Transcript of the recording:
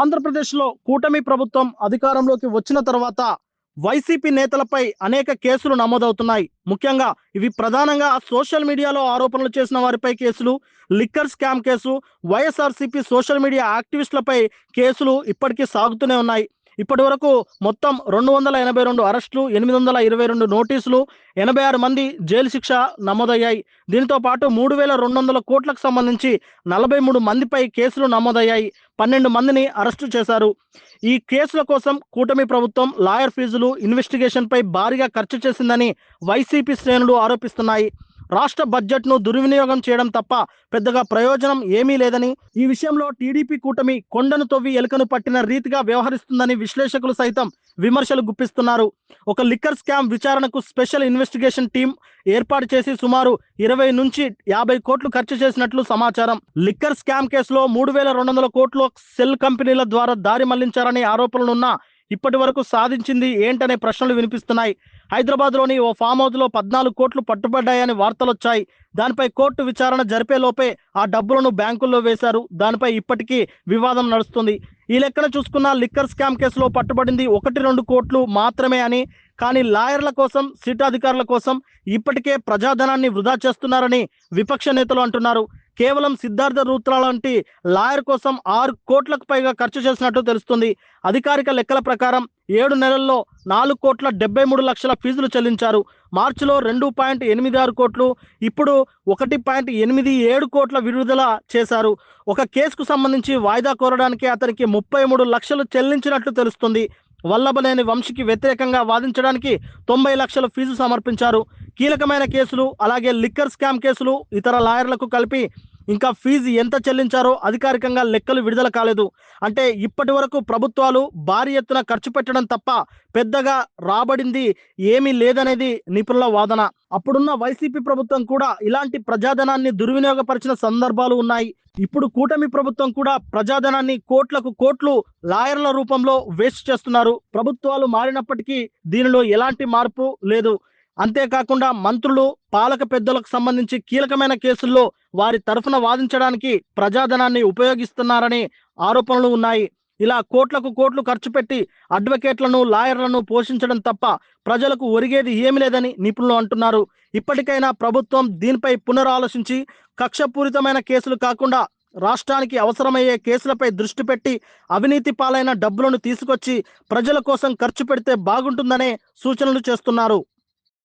ఆంధ్రప్రదేశ్లో కూటమి ప్రభుత్వం అధికారంలోకి వచ్చిన తర్వాత వైసీపీ నేతలపై అనేక కేసులు నమోదవుతున్నాయి. ముఖ్యంగా ఇవి ప్రధానంగా సోషల్ మీడియాలో ఆరోపణలు చేసిన వారిపై కేసులు liquor scam case YSRCP social media యాక్టివిస్టులపై కేసులు ఇప్పటికీ సాగుతూనే ఉన్నాయి. ఇప్పటి వరకు మొత్తం రెండు వందల ఎనభై రెండు అరెస్టులు ఎనిమిది వందల ఇరవై రెండు నోటీసులు ఎనభై ఆరు మంది జైలు శిక్ష నమోదయ్యాయి. దీంతో పాటు మూడు వేల రెండు వందల కోట్లకు సంబంధించి నలభై మూడు మందిపై కేసులు నమోదయ్యాయి. పన్నెండు మందిని అరెస్టు చేశారు. ఈ కేసుల కోసం కూటమి ప్రభుత్వం లాయర్ ఫీజులు ఇన్వెస్టిగేషన్పై భారీగా ఖర్చు చేసిందని వైసీపీ శ్రేణులు ఆరోపిస్తున్నాయి. రాష్ట్ర బడ్జెట్ను దుర్వినియోగం చేయడం తప్ప పెద్దగా ప్రయోజనం ఏమీ లేదని ఈ విషయంలో టీడీపీ కూటమి కొండను తవ్వి ఎలుకను పట్టిన రీతిగా వ్యవహరిస్తుందని విశ్లేషకులు సైతం విమర్శలు గుప్పిస్తున్నారు. ఒక లిక్కర్ స్కామ్ విచారణకు స్పెషల్ ఇన్వెస్టిగేషన్ టీం ఏర్పాటు చేసి సుమారు ఇరవై నుంచి యాభై కోట్లు ఖర్చు చేసినట్లు సమాచారం. లిక్కర్ స్కామ్ కేసులో మూడు వేల రెండు వందల కోట్లు సెల్ కంపెనీల ద్వారా దారి మళ్ళించారనే ఆరోపణలున్నా ఇప్పటి వరకు సాధించింది ఏంటనే ప్రశ్నలు వినిపిస్తున్నాయి. హైదరాబాద్లోని ఓ ఫామ్ హౌస్లో పద్నాలుగు కోట్లు పట్టుబడ్డాయని వార్తలు వచ్చాయి దానిపై కోర్టు విచారణ జరిపే లోపే ఆ డబ్బులను బ్యాంకుల్లో వేశారు. దానిపై ఇప్పటికీ వివాదం నడుస్తుంది. ఈ లెక్కన చూసుకున్న లిక్కర్ స్కామ్ కేసులో పట్టుబడింది ఒకటి రెండు కోట్లు మాత్రమే అని. కానీ లాయర్ల కోసం సీటాధికారుల అధికారుల కోసం ఇప్పటికే ప్రజాధనాన్ని వృధా చేస్తున్నారని విపక్ష నేతలు అంటున్నారు. కేవలం సిద్ధార్థ రూత్రా లాంటి లాయర్ కోసం ఆరు కోట్లకు పైగా ఖర్చు చేసినట్టు తెలుస్తుంది. అధికారిక లెక్కల ప్రకారం ఏడు నెలల్లో నాలుగు కోట్ల డెబ్బై మూడు లక్షల ఫీజులు చెల్లించారు. మార్చిలో రెండు పాయింట్ ఎనిమిది ఆరు కోట్లు ఇప్పుడు ఒకటి పాయింట్ ఎనిమిది ఏడు కోట్ల విడుదల చేశారు. ఒక కేసుకు సంబంధించి వాయిదా కోరడానికి అతనికి ముప్పై మూడు లక్షలు చెల్లించినట్లు తెలుస్తుంది. వల్లభనేని వంశీకి వ్యతిరేకంగా వాదించడానికి తొంభై లక్షల ఫీజు సమర్పించారు. కీలకమైన కేసులు అలాగే లిక్కర్ స్కామ్ కేసులు ఇతర లాయర్లకు కలిపి ఇంకా ఫీజు ఎంత చెల్లించారో అధికారికంగా లెక్కలు విడుదల కాలేదు. అంటే ఇప్పటి వరకు ప్రభుత్వాలు భారీ ఎత్తున ఖర్చు పెట్టడం తప్ప పెద్దగా రాబడింది ఏమీ లేదనేది నిపుణుల వాదన. అప్పుడున్న వైసీపీ ప్రభుత్వం కూడా ఇలాంటి ప్రజాధనాన్ని దుర్వినియోగపరిచిన సందర్భాలు ఉన్నాయి. ఇప్పుడు కూటమి ప్రభుత్వం కూడా ప్రజాధనాన్ని కోట్లకు కోట్లు లాయర్ల రూపంలో వేస్ట్ చేస్తున్నారు. ప్రభుత్వాలు మారినప్పటికీ దీనిలో ఎలాంటి మార్పు లేదు. అంతేకాకుండా మంత్రులు పాలక పెద్దలకు సంబంధించి కీలకమైన కేసుల్లో వారి తరఫున వాదించడానికి ప్రజాధనాన్ని ఉపయోగిస్తున్నారని ఆరోపణలు ఉన్నాయి. ఇలా కోట్లకు కోట్లు ఖర్చు పెట్టి అడ్వకేట్లను లాయర్లను పోషించడం తప్ప ప్రజలకు ఒరిగేది ఏమి లేదని నిపుణులు అంటున్నారు. ఇప్పటికైనా ప్రభుత్వం దీనిపై పునరాలోచించి కక్షపూరితమైన కేసులు కాకుండా రాష్ట్రానికి అవసరమయ్యే కేసులపై దృష్టి పెట్టి అవినీతి పాలైన డబ్బులను తీసుకొచ్చి ప్రజల కోసం ఖర్చు పెడితే బాగుంటుందనే సూచనలు చేస్తున్నారు.